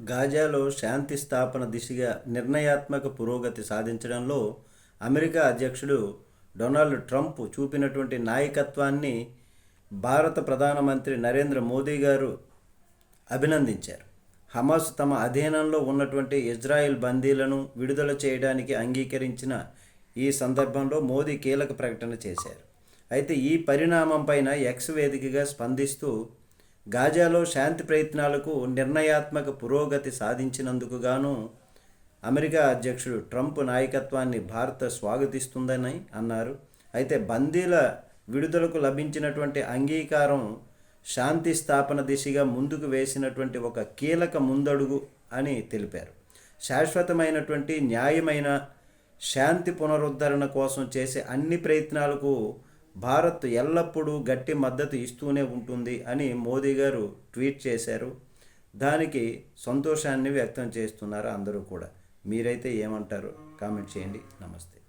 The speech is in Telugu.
గాజాలో శాంతి స్థాపన దిశగా నిర్ణయాత్మక పురోగతి సాధించడంలో అమెరికా అధ్యక్షుడు డొనాల్డ్ ట్రంప్ చూపినటువంటి నాయకత్వాన్ని భారత ప్రధానమంత్రి నరేంద్ర మోదీ గారు అభినందించారు. హమాస్ తమ అధీనంలో ఉన్నటువంటి ఇజ్రాయెల్ బందీలను విడుదల చేయడానికి అంగీకరించిన ఈ సందర్భంలో మోదీ కీలక ప్రకటన చేశారు. అయితే ఈ పరిణామం పైన ఎక్స్ వేదికగా స్పందిస్తూ గాజాలో శాంతి ప్రయత్నాలకు నిర్ణయాత్మక పురోగతి సాధించినందుకు గాను అమెరికా అధ్యక్షుడు ట్రంప్ నాయకత్వాన్ని భారత స్వాగతిస్తుందని అన్నారు. అయితే బందీల విడుదలకు లభించినటువంటి అంగీకారం శాంతి స్థాపన దిశగా ముందుకు వేసినటువంటి ఒక కీలక ముందడుగు అని తెలిపారు. శాశ్వతమైనటువంటి న్యాయమైన శాంతి పునరుద్ధరణ కోసం చేసే అన్ని ప్రయత్నాలకు భారత్ ఎల్లప్పుడూ గట్టి మద్దతు ఇస్తూనే ఉంటుంది అని మోదీ గారు ట్వీట్ చేశారు. దానికి సంతోషాన్ని వ్యక్తం చేస్తున్నారు అందరూ కూడా. మీరైతే ఏమంటారు? కామెంట్ చేయండి. నమస్తే.